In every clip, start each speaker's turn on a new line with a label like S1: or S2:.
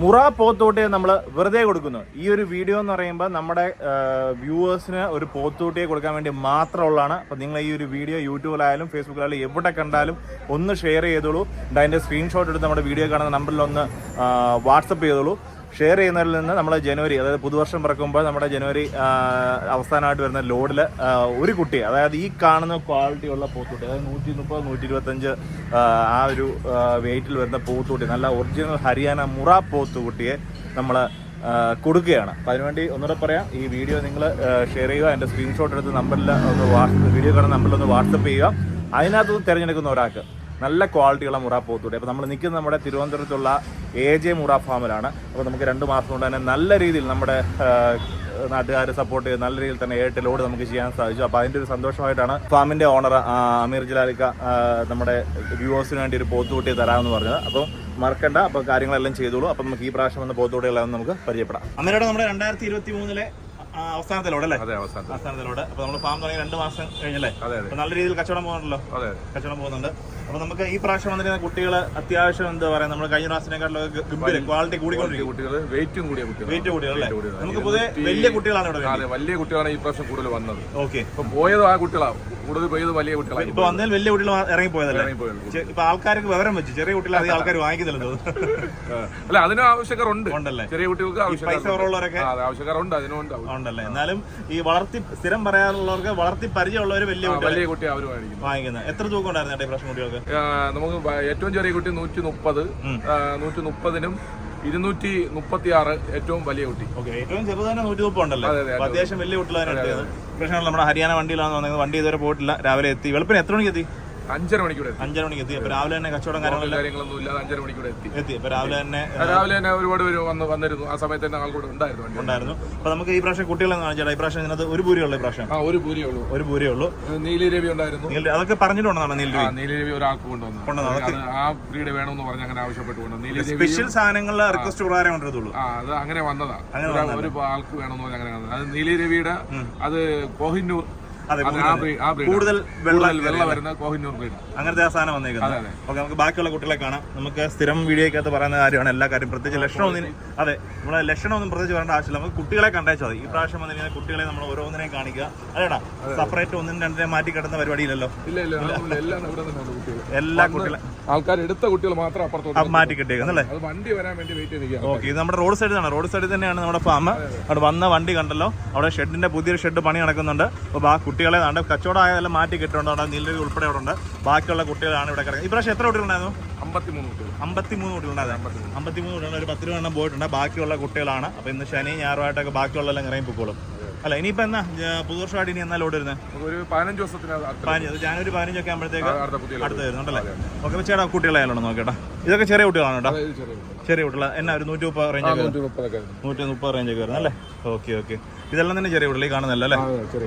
S1: മുറ പോത്തോട്ടിയെ നമ്മൾ വെറുതെ കൊടുക്കുന്നു. ഈ ഒരു വീഡിയോ എന്ന് പറയുമ്പോൾ നമ്മുടെ വ്യൂവേഴ്സിന് ഒരു പോത്തോട്ടിയെ കൊടുക്കാൻ വേണ്ടി മാത്രമുള്ളതാണ്. അപ്പോൾ നിങ്ങൾ ഈ ഒരു വീഡിയോ യൂട്യൂബിലായാലും ഫേസ്ബുക്കിലായാലും എവിടെ കണ്ടാലും ഒന്ന് ഷെയർ ചെയ്തോളൂ. അതിന്റെ സ്ക്രീൻഷോട്ട് എടുത്ത് നമ്മുടെ വീഡിയോ കാണുന്ന നമ്പറിൽ ഒന്ന് വാട്സപ്പ് ചെയ്തോളൂ. ഷെയർ ചെയ്യുന്നതിൽ നിന്ന് നമ്മൾ ജനുവരി അതായത് പുതുവർഷം പിറക്കുമ്പോൾ നമ്മുടെ ജനുവരി അവസാനമായിട്ട് വരുന്ന ലോഡിൽ ഒരു കുട്ടി അതായത് ഈ കാണുന്ന ക്വാളിറ്റി ഉള്ള അതായത് നൂറ്റി മുപ്പത് നൂറ്റി ഇരുപത്തഞ്ച് ആ ഒരു വെയിറ്റിൽ വരുന്ന പോത്തുകുട്ടി നല്ല ഒറിജിനൽ ഹരിയാന മുറ പോത്തുകുട്ടിയെ നമ്മൾ കൊടുക്കുകയാണ്. അപ്പം അതിനുവേണ്ടി ഒന്നുകൂടെ പറയാം ഈ വീഡിയോ നിങ്ങൾ ഷെയർ ചെയ്യുക എന്റെ സ്ക്രീൻഷോട്ട് എടുത്ത് നമ്പറിൽ ഒന്ന് വാട്സ് വീഡിയോ കാണുന്ന നമ്പറിൽ ഒന്ന് വാട്സപ്പ് ചെയ്യുക. അതിനകത്ത് തിരഞ്ഞെടുക്കുന്ന ഒരാൾക്ക് നല്ല ക്വാളിറ്റിയുള്ള മുറ പോത്തൂടെ. അപ്പോൾ നമ്മൾ നിൽക്കുന്നത് നമ്മുടെ തിരുവനന്തപുരത്തുള്ള എ ജെ മുറ ഫാമിലാണ്. അപ്പോൾ നമുക്ക് രണ്ട് മാസം കൊണ്ട് തന്നെ നല്ല രീതിയിൽ നമ്മുടെ നാട്ടുകാരെ സപ്പോർട്ട് ചെയ്ത് നല്ല രീതിയിൽ തന്നെ ലോഡ് നമുക്ക് ചെയ്യാൻ സാധിച്ചു. അപ്പോൾ അതിന്റെ ഒരു സന്തോഷമായിട്ടാണ് ഫാമിന്റെ ഓണർ അമീർ ജലാലിക്ക നമ്മുടെ വ്യൂവേഴ്സിന് വേണ്ടി ഒരു പോത്തുകൂട്ടി തരാമെന്ന് പറഞ്ഞത്. അപ്പോൾ മറക്കണ്ട. അപ്പോൾ കാര്യങ്ങളെല്ലാം ചെയ്തോളൂ. അപ്പോൾ നമുക്ക് ഈ പ്രാവശ്യം വന്ന പോത്തുകൂട്ടികളെല്ലാം നമുക്ക് പരിചയപ്പെടാം. അമീരോട് നമ്മുടെ രണ്ടായിരത്തി ഇരുപത്തി മൂന്നിലെ അവസാനത്തിലോടെ അല്ലേ? അവസാനത്തിലോടെ. അപ്പോൾ നമ്മൾ ഫാം തുടങ്ങി രണ്ട് മാസം കഴിഞ്ഞല്ലേ? നല്ല രീതിയിൽ കച്ചവടം പോകുന്നുണ്ടല്ലോ? കച്ചവടം പോകുന്നുണ്ട്. അപ്പൊ നമുക്ക് ഈ പ്രാവശ്യം വന്നിരുന്ന കുട്ടികൾ അത്യാവശ്യം എന്താ പറയാ നമ്മൾ കഴിഞ്ഞ പ്രാവശ്യത്തിനേക്കാളും ഗംഭീര. ക്വാളിറ്റി കൂടിക്കൊണ്ടിരിക്കും.
S2: വെയിറ്റും കൂടിയ കുട്ടികൾ
S1: വെയിറ്റ്. നമുക്ക് പൊതുവെ വലിയ കുട്ടികളാണ് ഇവിടെ
S2: വലിയ കുട്ടികളാണ് ഈ പ്രാവശ്യം കൂടുതൽ വന്നത്.
S1: ഓക്കെ
S2: ഇപ്പൊ പോയത് ആ കുട്ടികളാണ് കൂടുതൽ പോയത് വലിയ കുട്ടികളാണ്
S1: ഇപ്പൊ വന്നതിൽ വലിയ കുട്ടികൾ ഇറങ്ങി പോയതല്ലേ? ഇപ്പൊ ആൾക്കാർക്ക് വിവരം വെച്ചു ചെറിയ കുട്ടികൾ അധികം ആൾക്കാർ
S2: വാങ്ങിക്കുന്നുണ്ട്. അല്ല അതിനും ആവശ്യക്കാരുണ്ട്.
S1: ഉണ്ടല്ലേ?
S2: ചെറിയ കുട്ടികൾക്ക്
S1: ആവശ്യക്കാർ
S2: ഉണ്ട് അതിനും ആവശ്യക്കാരുണ്ട് അതിനുണ്ട്
S1: ഉണ്ടല്ലേ? എന്നാലും ഈ വളർത്തി സ്ഥിരം പറയാനുള്ളവർക്ക് വളർത്തി പരിചയമുള്ളവർ വലിയ
S2: വലിയ കുട്ടി അവർ
S1: വാങ്ങിക്കുന്നത്. എത്ര തൂക്കം ഉണ്ടായിരുന്നു ഈ പ്രാവശ്യം കുട്ടികൾക്ക്?
S2: നമുക്ക് ഏറ്റവും ചെറിയ കുട്ടി നൂറ്റി മുപ്പത് നൂറ്റി മുപ്പതിനും ഇരുന്നൂറ്റി മുപ്പത്തി ആറ് ഏറ്റവും വലിയ കുട്ടി.
S1: ഓക്കെ ഏറ്റവും ചെറുത് തന്നെ നൂറ്റി മുപ്പത് ഉണ്ടല്ലോ?
S2: അതെ, അതെ,
S1: അത്യാവശ്യം വലിയ കുട്ടികളാണ് പ്രശ്നമുള്ള നമ്മുടെ ഹരിയാന വണ്ടിയിലാണെന്ന് പറഞ്ഞത് വണ്ടി ഇതുവരെ പോയിട്ടില്ല. രാവിലെ എത്തി. വെളുപ്പിന് എത്ര മണിക്ക് എത്തി
S2: അഞ്ചര മണിക്കൂടെ
S1: അഞ്ചര മണിക്ക് എത്തി. അപ്പൊ രാവിലെ തന്നെ കച്ചവടം കാര്യങ്ങളും
S2: കാര്യങ്ങളൊന്നും ഇല്ലാതെ അഞ്ചര മണിക്കൂടെ എത്തി.
S1: എത്തി. അപ്പൊ രാവിലെ തന്നെ
S2: രാവിലെ തന്നെ ഒരുപാട് പേര് വന്ന് വന്നിരുന്നു. ആ സമയത്ത് തന്നെ ആൾക്കൂടെ ഉണ്ടായിരുന്നു
S1: ഉണ്ടായിരുന്നു. അപ്പൊ നമുക്ക് ഈ പ്രാവശ്യം കുട്ടികളെ കാണിച്ചാൽ ഈ പ്രാവശ്യം ഇതിനകത്ത് ഒരു ഭൂരിയുള്ളൂ ഈ പ്രാവശ്യം?
S2: ആ ഒരു ഭൂരിയുള്ളൂ ഉള്ളൂ.
S1: ഒരു പൂരിയുള്ളൂ നീലിരവി
S2: നീലി രവി ഉണ്ടായിരുന്നു.
S1: നീല- അതൊക്കെ പറഞ്ഞിട്ടുണ്ടെന്നാണ് നീൽ
S2: ആ നീലി രവി ഒരാൾക്ക് കൊണ്ടുവന്നു ആ ബ്രീഡ് വേണമെന്ന് പറഞ്ഞ് അങ്ങനെ ആവശ്യപ്പെട്ടുകൊണ്ട് നീലി രവി
S1: സ്പെഷ്യൽ സാധനങ്ങളുടെ റിക്വസ്റ്റ് പ്രകാരം കൊണ്ടുവരത്തുള്ളൂ.
S2: ആ അത് അങ്ങനെ വന്നതാ. ഒരു- ആൾക്ക് വേണമെന്ന് പറഞ്ഞ് അങ്ങനെ അത് നീലി രവിയുടെ അത് കോഹിന്നൂർ
S1: കൂടുതൽ. വെള്ളം
S2: വരുന്ന കോഹിനൂർ ബ്രീഡ്
S1: അങ്ങനത്തെ ആ സാധനം വന്നേക്കുന്നത്. ഓക്കെ നമുക്ക് ബാക്കിയുള്ള കുട്ടികളെ കാണാം. നമുക്ക് സ്ഥിരം വീഡിയോക്കകത്ത് പറയുന്ന കാര്യമാണ് എല്ലാ കാര്യം പ്രത്യേകിച്ച് ലക്ഷണമൊന്നും അതെ നമ്മളെ ലക്ഷണം ഒന്നും പ്രത്യേകിച്ച് പറയേണ്ട ആവശ്യമില്ല. നമുക്ക് കുട്ടികളെ കണ്ടേച്ചാൽ മതി. ഈ പ്രാവശ്യം വന്നിരിക്കുന്ന കുട്ടികളെ നമ്മൾ ഓരോന്നിനെയും കാണിക്കുക. അതേടാ സെപ്പറേറ്റ് ഒന്നും രണ്ടിനെ മാറ്റി കിടന്ന പരിപാടിയില്ലല്ലോ.
S2: എല്ലാം
S1: കുട്ടികളെ.
S2: ആൾക്കാർ എടുത്ത കുട്ടികൾ മാത്രം അപ്പുറത്തോട്ട്
S1: മാറ്റി കിട്ടിയേക്കുന്നല്ലേ
S2: വണ്ടി വരാൻ വേണ്ടി വെയിറ്റ് ചെയ്തിരിക്കുക
S1: ഓക്കെ ഇത് നമ്മുടെ റോഡ് സൈഡിലാണ് റോഡ് സൈഡിൽ തന്നെയാണ് നമ്മുടെ ഫാം അവിടെ വന്ന വണ്ടി കണ്ടല്ലോ. അവിടെ ഷെഡിന്റെ പുതിയൊരു ഷെഡ് പണി നടക്കുന്നുണ്ട്. അപ്പോൾ ആ കുട്ടികളെ കണ്ട് കച്ചവടം ആയതെല്ലാം മാറ്റി കിട്ടുന്നുണ്ട് അവിടെ നീലരി ഉൾപ്പെടെ അവിടെ ഉണ്ട്. ബാക്കിയുള്ള കുട്ടികളാണ് ഇവിടെ കിടക്കുന്നത്. ഇപ്രാവശ്യം എത്ര കുട്ടികളുണ്ടായിരുന്നു?
S2: അമ്പത്തിമൂന്ന് കുട്ടികൾ.
S1: അമ്പത്തിമൂന്ന് കുട്ടികളുണ്ടായിരുന്നു. അമ്പത്തിമൂന്ന്. കുട്ടികൾ ഒരു പത്ത് രൂപ എണ്ണം പോയിട്ടുണ്ട്. ബാക്കിയുള്ള കുട്ടികളാണ്. അപ്പോൾ ഇന്ന് ശനി ഞായറായിട്ടൊക്കെ ബാക്കിയുള്ളതെല്ലാം ഇറങ്ങി പൊക്കോളും. അല്ല ഇനിയിപ്പോ എന്നാ പുതുവർഷമായിട്ട് ഇനി എന്നാ ലോഡ് വരുന്നത്
S2: ഒരു പതിനഞ്ച്
S1: ദിവസത്തിന് ജാനുവരി പതിനഞ്ചൊക്കെ ആകുമ്പോഴത്തേക്ക്
S2: അടുത്ത
S1: വരുന്നുണ്ടല്ലേ ഓക്കെ ചേട്ടാ കുട്ടികളായാലും നോക്കേട്ടാ ഇതൊക്കെ ചെറിയ കുട്ടികളാണ് കേട്ടോ.
S2: ചെറിയ
S1: കുട്ടികളാണ്. കുട്ടികൾ എന്നാ ഒരു നൂറ്റി മുപ്പത് റേഞ്ച്
S2: നൂറ്റി
S1: മുപ്പത് റേഞ്ച് ഒക്കെ വരുന്നത് അല്ലേ? Okay okay. ഇതെല്ലാം തന്നെ ചെറിയ ഉള്ളി കാണുന്നല്ലോ അല്ലേ?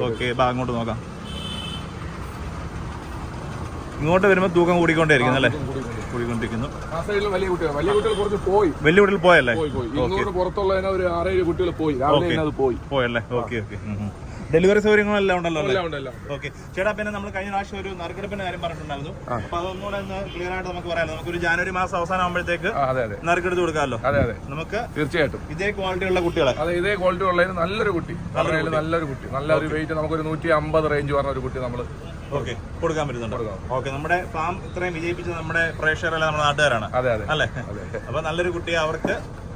S1: ഓക്കെ ബാ അങ്ങോട്ട് നോക്കാം. ഇങ്ങോട്ട് വരുമ്പോൾ തൂക്കം കൂടിക്കൊണ്ടേയിരിക്കുന്നു അല്ലേ? കൂടിക്കൊണ്ടിരിക്കുന്നു.
S2: വലിയ കുട്ടികൾ
S1: പോയല്ലേ?
S2: ഒരു ആറേഴ് കുട്ടികൾ പോയി.
S1: പോയല്ലേ? Okay okay. ഡെലിവറി സൗകര്യങ്ങളെല്ലാം ഉണ്ടല്ലോ അല്ലേ. ഓക്കെ ചേട്ടാ പിന്നെ നമ്മൾ കഴിഞ്ഞ പ്രാവശ്യം ഒരു നറുക്കെടുപ്പിന്റെ കാര്യം പറഞ്ഞിട്ടുണ്ടായിരുന്നു. അപ്പൊ അതൊന്നുകൂടെ ഒന്ന് ക്ലിയർ ആയിട്ട് നമുക്ക് പറയാം നമുക്ക് ഒരു ജാനുവരി മാസം അവസാനം ആകുമ്പോഴത്തേക്ക് നറുക്കെടുത്ത് കൊടുക്കാമല്ലോ.
S2: അതെ അതെ.
S1: നമുക്ക്
S2: തീർച്ചയായിട്ടും.
S1: ഇതേ ക്വാളിറ്റി ഉള്ള കുട്ടികളെ.
S2: അതെ ഇതേ ക്വാളിറ്റി ഉള്ളതിന് നല്ലൊരു കുട്ടി. നല്ലൊരു കുട്ടി. നല്ലൊരു വെയിറ്റ് നമുക്കൊരു നൂറ്റി അമ്പത് റേഞ്ച് പറഞ്ഞ ഒരു കുട്ടി നമ്മൾ
S1: ഓക്കെ കൊടുക്കാൻ പറ്റുന്നുണ്ട്. ഓക്കെ നമ്മുടെ ഫാം ഇത്രയും വിജയിപ്പിച്ചത് നമ്മുടെ പ്രേക്ഷകരല്ല നമ്മുടെ നാട്ടുകാരാണ്.
S2: അതെ അതെ.
S1: അല്ലേ? അപ്പൊ നല്ലൊരു കുട്ടിയെ അവർക്ക്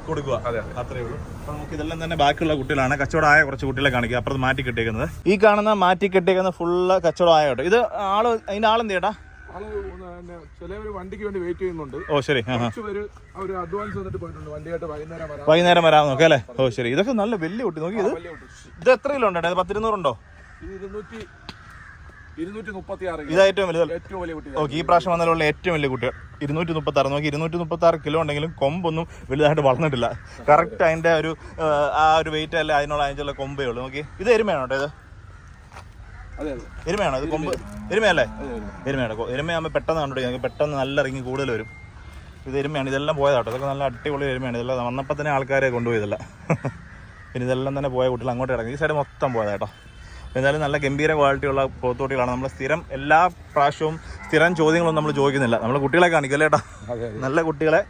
S1: കൊടുക്കുക.
S2: അതെ
S1: അത്രേ ഉള്ളൂ. അപ്പൊ നമുക്ക് ഇതെല്ലാം തന്നെ ബാക്കിയുള്ള കുട്ടികളാണ്. കച്ചവടമായ കുറച്ച് കുട്ടികളെ കാണിക്കുക അപ്പുറത്ത് മാറ്റി കെട്ടിയേക്കുന്നത്. ഈ കാണുന്ന മാറ്റി കെട്ടിയേക്കുന്ന ഫുള്ള് കച്ചവടമായ കേട്ടോ. ഇത് ആൾ അതിന്റെ ആളെന്ത് ചേട്ടാ
S2: ആൾ പിന്നെ ചിലവര് വണ്ടിക്ക് വേണ്ടി വെയിറ്റ് ചെയ്യുന്നുണ്ട്.
S1: ഓ ശരി.
S2: വൈകുന്നേരം വരാം.
S1: വരാൻ നോക്കാം അല്ലേ? ഓ ശരി. ഇതൊക്കെ നല്ല വലിയ കുട്ടി. നോക്കി ഇത്. ഇത് എത്ര കിലോ ഉണ്ടോ പത്തിരുന്നൂറുണ്ടോ?
S2: ഇരുന്നൂറ്റി ഇരുന്നൂറ്റി മുപ്പത്തി ആറ്
S1: ഇത് ഏറ്റവും വലുത്
S2: ഏറ്റവും വലിയ കുട്ടി
S1: ഓക്കെ ഈ പ്രാവശ്യം വന്നാലുള്ള ഏറ്റവും വലിയ കുട്ടികൾ. ഇരുന്നൂറ്റി മുപ്പത്തി ആറ് നോക്കി ഇരുന്നൂറ്റി മുപ്പത്തി ആറ് കിലോ ഉണ്ടെങ്കിലും കൊമ്പൊന്നും വലുതായിട്ട് വളർന്നിട്ടില്ല. കറക്റ്റ് അതിന്റെ ഒരു ആ, ഒരു വെയിറ്റ് അല്ല അതിനുള്ള അതിനുള്ള കൊമ്പേ ഉള്ളൂ. നോക്കി ഇത് എരുമയാണോ കേട്ടോ ഇത് എരുമയാണോ ഇത് കൊമ്പ്? എരുമയല്ലേ? എരുമയാണോ. എരുമയാകുമ്പോൾ പെട്ടെന്ന് കണ്ടുപിടിക്കാം പെട്ടെന്ന് നല്ല ഇറങ്ങി കൂടുതൽ വരും. ഇത് എരുമയാണ്. ഇതെല്ലാം പോയതാട്ടോ ഇതൊക്കെ നല്ല അടിപൊളി എരുമയാണ്. ഇതെല്ലാം വന്നപ്പോൾ തന്നെ ആൾക്കാരെ കൊണ്ടുപോയതല്ല പിന്നെ ഇതെല്ലാം തന്നെ പോയ കുട്ടികൾ അങ്ങോട്ട് ഇറങ്ങി. ഈ സൈഡ് മൊത്തം പോയതാട്ടോ എന്തായാലും നല്ല ഗംഭീര ക്വാളിറ്റിയുള്ള പോത്തോട്ടികളാണ് നമ്മൾ സ്ഥിരം എല്ലാ പ്രാവശ്യവും സ്ഥിരം ചോദ്യങ്ങളൊന്നും നമ്മൾ ചോദിക്കുന്നില്ല. നമ്മൾ കുട്ടികളെ കാണിക്കും
S2: അല്ലേട്ടാ
S1: നല്ല കുട്ടികളെ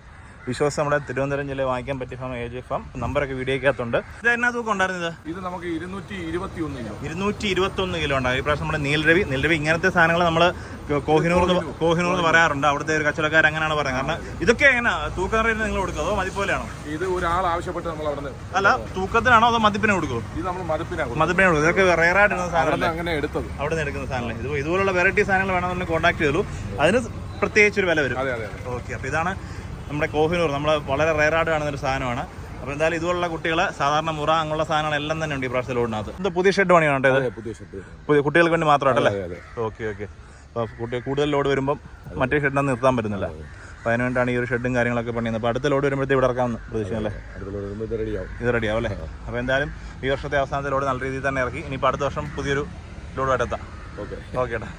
S1: വിശ്വാസം നമ്മുടെ തിരുവനന്തപുരം ജില്ലയിൽ വാങ്ങിക്കാൻ പറ്റിയ ഫാം എ ജെ ഫാം നമ്പറൊക്കെ വീഡിയോക്കകത്തുണ്ട്. ഇത് എന്നാ തൂക്കം ഉണ്ടായിരുന്നത്?
S2: ഇത് നമുക്ക് ഇരുന്നൂറ്റി ഇരുപത്തി ഒന്ന് കിലോ.
S1: ഇരുന്നൂറ്റി ഇരുപത്തി ഒന്ന് കിലോ ഉണ്ടാകും ഈ പ്രാവശ്യം നമ്മുടെ നീലരവി നീലരവി ഇങ്ങനത്തെ സാധനങ്ങൾ നമ്മൾ കോഹിനൂർ കോഹിനൂർ. എന്ന് പറയാറുണ്ട്. അവിടുത്തെ ഒരു കച്ചവടക്കാർ അങ്ങനെയാണ് പറയുന്നത്. കാരണം ഇതൊക്കെ എങ്ങനെ? തൂക്കം റേറ്റ് നിങ്ങൾ കൊടുക്കുമോ അതോ മതിപ്പോലെയാണോ?
S2: ഇത് ഒരാൾ ആവശ്യപ്പെട്ട് നമ്മൾ അവിടെ നിന്ന്
S1: അല്ല തൂക്കത്തിനാണോ അതോ മതിപ്പിന് കൊടുക്കുമോ
S2: ഇത് നമ്മൾ മതിപ്പിനാണ്
S1: മതിപ്പിനെ കൊടുക്കും ഇതൊക്കെ റയർ ആയിട്ടുള്ള സാധനമല്ലേ?
S2: അങ്ങനെ എടുത്തത്.
S1: അവിടെ നിന്ന് എടുക്കുന്ന സാധനം ഇത് ഇതുപോലുള്ള വെറൈറ്റി സാധനങ്ങൾ വേണമെന്നുണ്ടെങ്കിൽ കോൺടാക്ട് ചെയ്തു അതിന് പ്രത്യേകിച്ച് ഒരു വില വരും.
S2: അതെ അതെ അതെ.
S1: ഓക്കെ അപ്പോൾ ഇതാണ് നമ്മുടെ കോഹിനൂർ നമ്മൾ വളരെ റയറായിട്ട് കാണുന്ന ഒരു സാധനമാണ്. അപ്പോൾ എന്തായാലും ഇതുപോലുള്ള കുട്ടികൾ സാധാരണ മുറ അങ്ങനെയുള്ള സാധനങ്ങൾ എല്ലാം തന്നെ ഉണ്ട് ഈ പ്രാവശ്യത്തിൽ ഓടുന്നത് ഇത് പുതിയ ഷെഡ് പണിയാണ്
S2: പുതിയ
S1: കുട്ടികൾക്ക് വേണ്ടി മാത്രമായിട്ടല്ലേ ഓക്കെ ഓക്കെ. അപ്പോൾ കുട്ടി കൂടുതൽ ലോഡ് വരുമ്പം മറ്റേ ഷെഡിനൊന്നും നിർത്താൻ പറ്റുന്നില്ല. അപ്പോൾ അതിനുവേണ്ടിയാണ് ഈ ഒരു ഷെഡും കാര്യങ്ങളൊക്കെ പണിയുന്നത്. അപ്പോൾ അടുത്ത ലോഡ് വരുമ്പോഴത്തേക്ക് ഇവിടെ ഇറക്കാമെന്ന്
S2: റെഡിയാവും
S1: ഇത് റെഡിയാവും അല്ലേ? അപ്പോൾ എന്തായാലും ഈ വർഷത്തെ അവസാനത്തെ ലോഡ് നല്ല രീതിയിൽ തന്നെ ഇറക്കി. ഇനിയിപ്പോൾ അടുത്ത വർഷം പുതിയൊരു ലോഡുമായിട്ട് എത്താം.
S2: ഓക്കെ.
S1: ഓക്കെ ഏട്ടാ